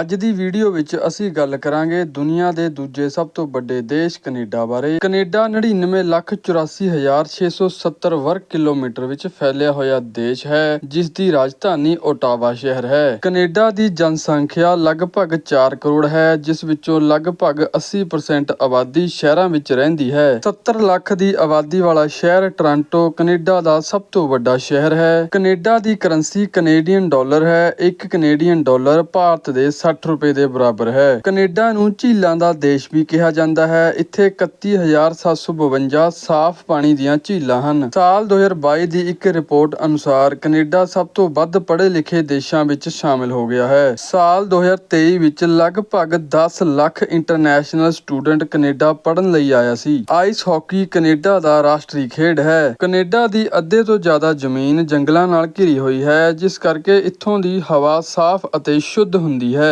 ਅੱਜ ਦੀ ਵੀਡੀਓ ਵਿੱਚ ਅਸੀਂ ਗੱਲ ਕਰਾਂਗੇ ਦੁਨੀਆ ਦੇ ਦੂਜੇ ਸਭ ਤੋਂ ਵੱਡੇ ਦੇਸ਼ ਕੈਨੇਡਾ ਬਾਰੇ। ਕੈਨੇਡਾ 99,84,670 ਵਰਗ ਕਿਲੋਮੀਟਰ ਵਿੱਚ ਫੈਲਿਆ ਹੋਇਆ ਦੇਸ਼ ਹੈ ਜਿਸ ਦੀ ਰਾਜਧਾਨੀ ਓਟਾਵਾ ਸ਼ਹਿਰ ਹੈ। ਕੈਨੇਡਾ ਦੀ ਜਨਸੰਖਿਆ ਲਗਭਗ 4 ਕਰੋੜ ਹੈ ਜਿਸ ਵਿੱਚੋਂ ਲਗਭਗ 80% ਆਬਾਦੀ ਸ਼ਹਿਰਾਂ ਵਿੱਚ ਰਹਿੰਦੀ ਹੈ। 70 ਲੱਖ ਦੀ ਆਬਾਦੀ ਵਾਲਾ ਸ਼ਹਿਰ ਟੋਰਾਂਟੋ ਕੈਨੇਡਾ ਦਾ ਸਭ ਤੋਂ ਵੱਡਾ ਸ਼ਹਿਰ ਹੈ। ਕੈਨੇਡਾ ਦੀ ਕਰੰਸੀ ਕੈਨੇਡੀਅਨ ਡਾਲਰ ਹੈ। ਇੱਕ ਕੈਨੇਡੀਅਨ ਡਾਲਰ ਭਾਰਤ ਦੇ 60 ਰੁਪਏ ਦੇ ਬਰਾਬਰ ਹੈ। ਕੈਨੇਡਾ ਨੂੰ ਝੀਲਾਂ ਦਾ ਦੇਸ਼ ਵੀ ਕਿਹਾ ਜਾਂਦਾ ਹੈ। ਇੱਥੇ 31752 ਸਾਫ਼ ਪਾਣੀ ਦੀਆਂ ਝੀਲਾਂ ਹਨ। ਸਾਲ 2022 ਦੀ ਇੱਕ ਰਿਪੋਰਟ ਅਨੁਸਾਰ ਕੈਨੇਡਾ ਸਭ ਤੋਂ ਵੱਧ ਪੜ੍ਹੇ ਲਿਖੇ ਦੇਸ਼ਾਂ ਵਿੱਚ ਸ਼ਾਮਿਲ ਹੋ ਗਿਆ ਹੈ। ਸਾਲ 2023 ਵਿੱਚ ਲਗਭਗ 10 ਲੱਖ ਇੰਟਰਨੈਸ਼ਨਲ ਸਟੂਡੈਂਟ ਕੈਨੇਡਾ ਪੜ੍ਹਨ ਲਈ ਆਇਆ ਸੀ। ਆਈਸ ਹਾਕੀ ਕੈਨੇਡਾ ਦਾ ਰਾਸ਼ਟਰੀ ਖੇਡ ਹੈ। ਕੈਨੇਡਾ ਦੀ ਅੱਧੇ ਤੋਂ ਜ਼ਿਆਦਾ ਜ਼ਮੀਨ ਜੰਗਲਾਂ ਨਾਲ ਘਿਰੀ ਹੋਈ ਹੈ, ਜਿਸ ਕਰਕੇ ਇੱਥੋਂ ਦੀ ਹਵਾ ਸਾਫ਼ ਅਤੇ ਸ਼ੁੱਧ ਹੁੰਦੀ ਹੈ।